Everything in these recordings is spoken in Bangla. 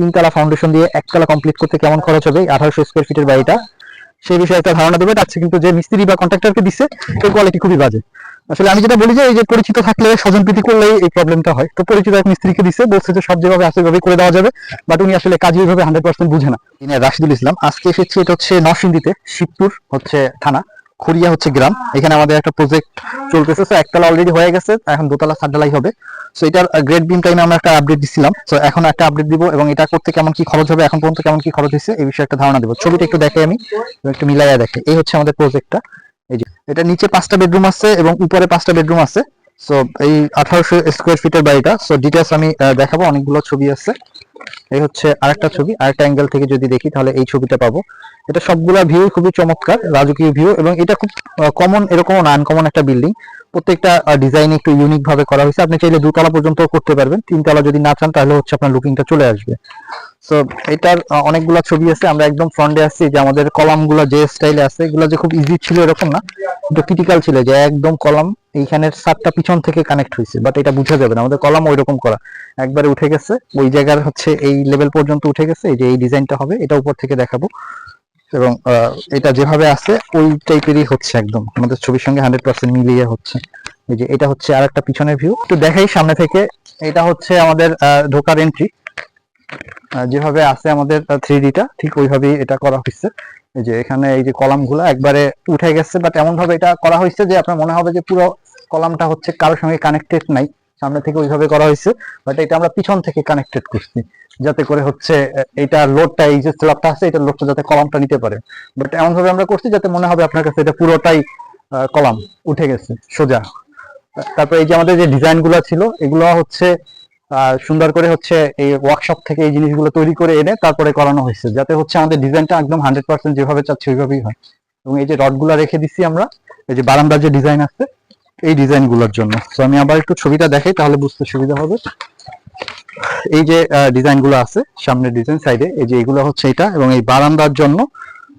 তিনতলা ফাউন্ডেশন দিয়ে একতলা কমপ্লিট করতে কেমন খরচ হবে? আঠারোশো স্কোয়ার ফিটের বাড়িটা। সেই বিষয়ে একটা ধারণা দেবে আছে কিন্তু যে মিস্ত্রি বা কন্ট্রাক্টরকে দিচ্ছে এর কোয়ালিটি খুবই বাজে। আসলে আমি যেটা বলি যে, এই যে পরিচিত থাকলে স্বজন প্রীতি করলেই এই প্রবলেমটা হয়। তো পরিচিত এক মিস্ত্রিকে দিচ্ছে, বলছে যে সব যেভাবে আছে ওইভাবে করে দেওয়া যাবে বাট উনি আসলে কাজ ওইভাবে হান্ড্রেড পার্সেন্ট বুঝে না। তিনি রাশিদুল ইসলাম, আজকে এসেছি, এটা হচ্ছে নরসিংদীতে, শিবপুর হচ্ছে থানা। খড়িয়া হচ্ছে গ্রাম। এখানে আমাদের একটা প্রজেক্ট চলতেছে। তো একতলা অলরেডি হয়ে গেছে। এখন দোতলা সাতডালাই হবে। সো এটার গ্রেড বিম টাইমে আমরা একটা আপডেট দিছিলাম। তো এখন একটা আপডেট দিব এবং এটা করতে কেমন কি খরচ হবে, এখন পর্যন্ত কেমন কি খরচ হয়েছে এই বিষয়ে একটা ধারণা দেবো। ছবিটা একটু দেখে আমি, একটু মিলাইয়া দেখে এই হচ্ছে আমাদের প্রজেক্টটা এই যে, এটা নিচে পাঁচটা বেডরুম আছে এবং উপরে পাঁচটা বেডরুম আছে। সো এই আঠারোশো স্কোয়ার ফিটের বাড়িটা। সো ডিটেলস আমি দেখাবো। অনেকগুলো ছবি আছে। এই হচ্ছে আরেকটা ছবি আরেকটা অ্যাঙ্গেল থেকে যদি দেখি তাহলে এই ছবিটা পাবো। এটা সবগুলা ভিউ খুবই চমৎকার রাজকীয় ভিউ এবং এটা খুব কমন এরকম না আনকমন একটা বিল্ডিং প্রত্যেকটা ডিজাইন একটু ইউনিক ভাবে করা হয়েছে। আপনি চাইলে দুতলা পর্যন্ত করতে পারবেন। তিনতলা যদি না চান তাহলে হচ্ছে আপনার লুকিংটা চলে আসবে। সো এটার অনেকগুলা ছবি আছে। আমরা একদম ফ্রন্টে আসছি যে আমাদের কলামগুলা যে স্টাইলে আছে এগুলো যে খুব ইজি ছিল এরকম না একটু ক্রিটিক্যাল ছিল যে একদম কলাম এইখানের সাতটা পিছন থেকে কানেক্ট হয়েছে বাট এটা বুঝা যাবে না। আমাদের কলাম ওই রকম করা। একবারে উঠে গেছে, ওই জায়গার হচ্ছে এই লেভেল পর্যন্ত উঠে গেছে, এই যে এই ডিজাইনটা হবে, এটা উপর থেকে দেখাবো। এবং এটা যেভাবে আছে, ওই টাইপেরই হচ্ছে একদম। আমাদের ছবির সঙ্গে হান্ড্রেড পার্সেন্ট মিলিয়ে হচ্ছে। এই যে এটা হচ্ছে আর একটা পিছনের ভিউ একটু দেখাই সামনে থেকে। এটা হচ্ছে আমাদের ঢোকার এন্ট্রি যেভাবে আছে আমাদের থ্রি ডিটা ঠিক ওইভাবেই এটা করা হয়েছে এই যে এখানে এই যে কলামগুলা একবারে উঠে গেছে বাট এমন ভাবে এটা করা হয়েছে যে আপনার মনে হবে যে পুরো কলামটা হচ্ছে কারোর সঙ্গে কানেক্টেড নাই। সামনে থেকে ওইভাবে করা হয়েছে বাট এটা আমরা পিছন থেকে কানেক্টেড করছি, যাতে করে হচ্ছে এটা লোডটা এই যে স্ল্যাবটা আছে, এটা লোডটা যাতে কলামটা নিতে পারে। বাট এমন ভাবে আমরা করছি যাতে মনে হবে আপনার কাছে এটা পুরোটাই কলাম উঠে গেছে, সোজা। তারপর এই যে আমাদের যে ডিজাইনগুলো ছিল, এগুলো হচ্ছে সুন্দর করে হচ্ছে এই ওয়ার্কশপ থেকে এই জিনিসগুলো তৈরি করে এনে তারপরে করানো হয়েছে। যাতে হচ্ছে আমাদের ডিজাইনটা একদম হান্ড্রেড পার্সেন্ট যেভাবে চাচ্ছি ওইভাবেই হয়। এবং এই যে রডগুলা রেখে দিচ্ছি আমরা, এই যে বারান্দার যে ডিজাইন আছে, এই ডিজাইনগুলোর জন্য। তো আমি আবার একটু ছবিটা দেখাই, তাহলে বুঝতে সুবিধা হবে। এই যে ডিজাইনগুলো আছে, সামনের ডিজাইন সাইডে এই যে এগুলো হচ্ছে এটা এবং এই বারান্দার জন্য,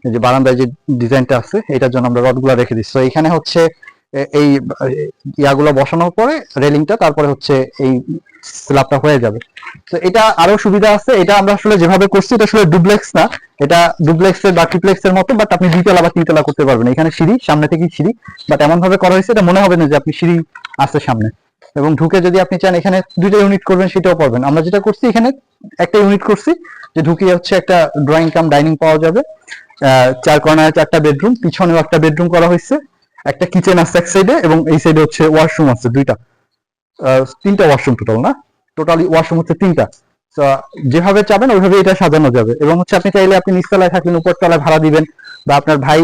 এই যে বারান্দায় যে ডিজাইনটা আছে, এটার জন্য আমরা রডগুলা রেখে দিচ্ছি। তো এখানে হচ্ছে এই ইয়াগুলো বসানোর পরে রেলিংটা, তারপরে হচ্ছে এই স্ল্যাবটা হয়ে যাবে। তো এটা আরও সুবিধা আছে, এটা আমরা আসলে যেভাবে করছি, এটা আসলে ডুপ্লেক্স না। এটা ডুপ্লেক্স বা ট্রিপ্লেক্স এর মতো বাট আপনি দুইতলা বা তিনতলা করতে পারবেন। এখানে সিঁড়ি, সামনে থেকেই সিঁড়ি বাট এমন ভাবে করা হয়েছে, এটা মনে হবে না যে আপনি সিঁড়ি আছে সামনে। এবং ঢুকে যদি আপনি চান, এখানে দুইটা ইউনিট করবেন, সেটাও পারবেন। আমরা যেটা করছি, এখানে একটা ইউনিট করছি, যে ঢুকে হচ্ছে একটা ড্রয়িং কাম ডাইনিং পাওয়া যাবে। চার কর্নারে চারটা বেডরুম পিছনেও একটা বেডরুম করা হয়েছে। একটা কিচেন আছে এক সাইডে এবং এই সাইডে হচ্ছে ওয়াশরুম আছে দুইটা। তিনটা ওয়াশরুম টোটাল না? টোটালি ওয়াশরুম হচ্ছে তিনটা। যেভাবে চাবেন, ওইভাবে এটা সাজানো যাবে। এবং হচ্ছে আপনি চাইলে আপনি নিচতলায় থাকবেন উপর তলায় ভাড়া দিবেন, বা আপনার ভাই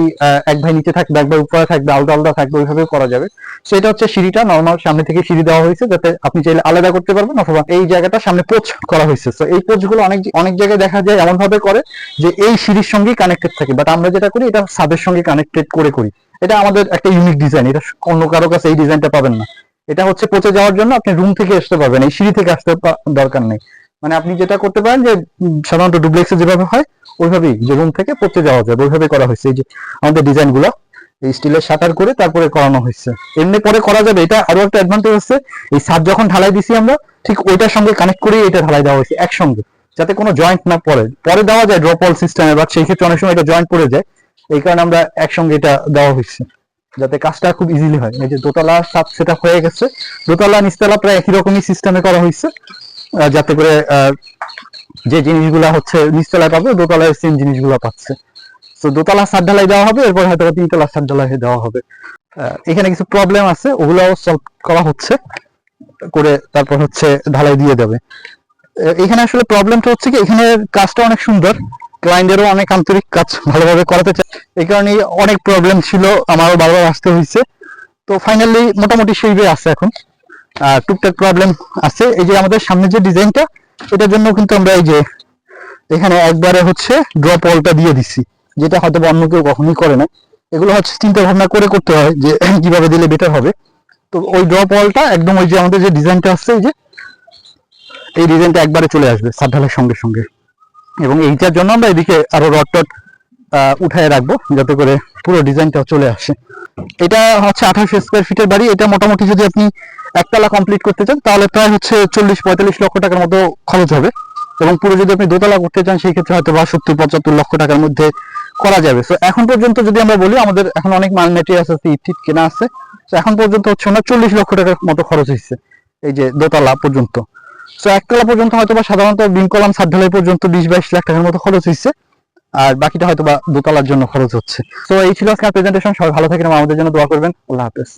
এক ভাই নিচে থাকবে, এক ভাই উপরে থাকবে, আলাদা আলাদা থাকবে, ওইভাবেও করা যাবে। সেটা হচ্ছে সিঁড়িটা নর্মাল সামনে থেকে সিঁড়ি দেওয়া হয়েছে, যাতে আপনি চাইলে আলাদা করতে পারবেন, অথবা এই জায়গাটা সামনে পোচ করা হয়েছে। তো এই পোচগুলো অনেক অনেক জায়গায় দেখা যায় এমন ভাবে করে যে এই সিঁড়ির সঙ্গেই কানেক্টেড থাকে। বাট আমরা যেটা করি, এটা ছাদের সঙ্গে কানেক্টেড করে করি। এটা আমাদের একটা ইউনিক ডিজাইন এটা অন্য কারও কাছে এই ডিজাইনটা পাবেন না। এটা হচ্ছে পচে যাওয়ার জন্য আপনি রুম থেকে আসতে পারবেন, এই সিঁড়ি থেকে আসতে দরকার নেই। মানে আপনি যেটা করতে পারেন যে, সাধারণত ডুপ্লেক্সে যেভাবে হয়, ওইভাবেই যে রুম থেকে পচে যাওয়া যাবে ওইভাবে করা হয়েছে। এই যে আমাদের ডিজাইনগুলো, এই স্টিলের শাটার করে তারপরে করানো হয়েছে। এমনি পরে করা যাবে, এটা আরও একটা অ্যাডভান্টেজ হচ্ছে, এই ছাদ যখন ঢালাই দিছি আমরা, ঠিক ওইটার সঙ্গে কানেক্ট করেই এটা ঢালাই দেওয়া হয়েছে একসঙ্গে, যাতে কোনো জয়েন্ট না পড়ে। পরে দেওয়া যায় ড্রপ অল সিস্টেমে বা সেই ক্ষেত্রে অনেক সময় এটা জয়েন্ট পড়ে যায়। এই কারণে আমরা একসঙ্গে এটা দেওয়া হয়েছে। যাতে কাজটা খুব ইজিলি হয়। এই যে দোতলা সাত সেটা হয়ে গেছে। দোতলা নিচতলা প্রায় একই রকমই সিস্টেমে করা হয়েছে। যাতে করে যে জিনিসগুলা হচ্ছে নিচতলায় পাবে, দোতলায় সেম জিনিসগুলো পাচ্ছে। তো দোতলা সাত ঢালাই দেওয়া হবে, এরপর হয়তো তিনতলা সাত ঢালাই দেওয়া হবে। এখানে কিছু প্রবলেম আছে, ওগুলাও সলভ করা হচ্ছে। করে তারপর হচ্ছে ঢালাই দিয়ে দেবে। এখানে আসলে প্রবলেমটা হচ্ছে কি, এখানে কাজটা অনেক সুন্দর। ক্লায়েন্টেরও অনেক আন্তরিক কাজ ভালোভাবে করাতে চায়। এই কারণে অনেক প্রবলেম ছিল, আমারও বারবার আসতে হয়েছে। তো ফাইনালি মোটামুটি সেই way আছে এখন। টুকটাক প্রবলেম আছে। এই যে আমাদের সামনে যে ডিজাইনটা, এটার জন্য কিন্তু আমরা এই যে এখানে একবারে হচ্ছে ড্রপ ওয়ালটা দিয়ে দিছি, যেটা হয়তো অন্য কেউ কখনোই করে না এগুলো হচ্ছে চিন্তা ভাবনা করে করতে হয় যে কীভাবে দিলে বেটার হবে। তো ওই ড্রপ অলটা একদম ওই যে আমাদের যে ডিজাইনটা আসছে এই যে, এই ডিজাইনটা একবারে চলে আসবে সাত সঙ্গে সঙ্গে। এবং এইটার জন্য আমরা এদিকে আরও রড টড উঠায় রাখব যাতে করে পুরো ডিজাইনটা চলে আসে। এটা হচ্ছে আঠাশো স্কোয়ার ফিটের বাড়ি। এটা মোটামুটি যদি আপনি একতলা কমপ্লিট করতে চান, তাহলে প্রায় হচ্ছে চল্লিশ পঁয়তাল্লিশ লক্ষ টাকার মতো খরচ হবে। এবং পুরো যদি আপনি দোতলা করতে চান, সেই ক্ষেত্রে হয়তো বা সত্তর পঁচাত্তর লক্ষ টাকার মধ্যে করা যাবে। তো এখন পর্যন্ত যদি আমরা বলি, আমাদের এখন অনেক মাল মেটেরিয়ালস আছে ইট টিট কেনা আছে। তো এখন পর্যন্ত হচ্ছে ওনার চল্লিশ লক্ষ টাকার মতো খরচ হয়েছে, এই যে দোতলা পর্যন্ত। তো একতলা পর্যন্ত হয়তো বা সাধারণত বিম কলাম সাত ঢালাই পর্যন্ত বিশ বাইশ লাখ টাকার মতো খরচ হয়েছে আর বাকিটা হয়তো বা দোতলার জন্য খরচ হচ্ছে। তো এই ছিল আজকে প্রেজেন্টেশন সবাই ভালো থাকেন আমাদের জন্য দোয়া করবেন। আল্লাহ হাফেজ।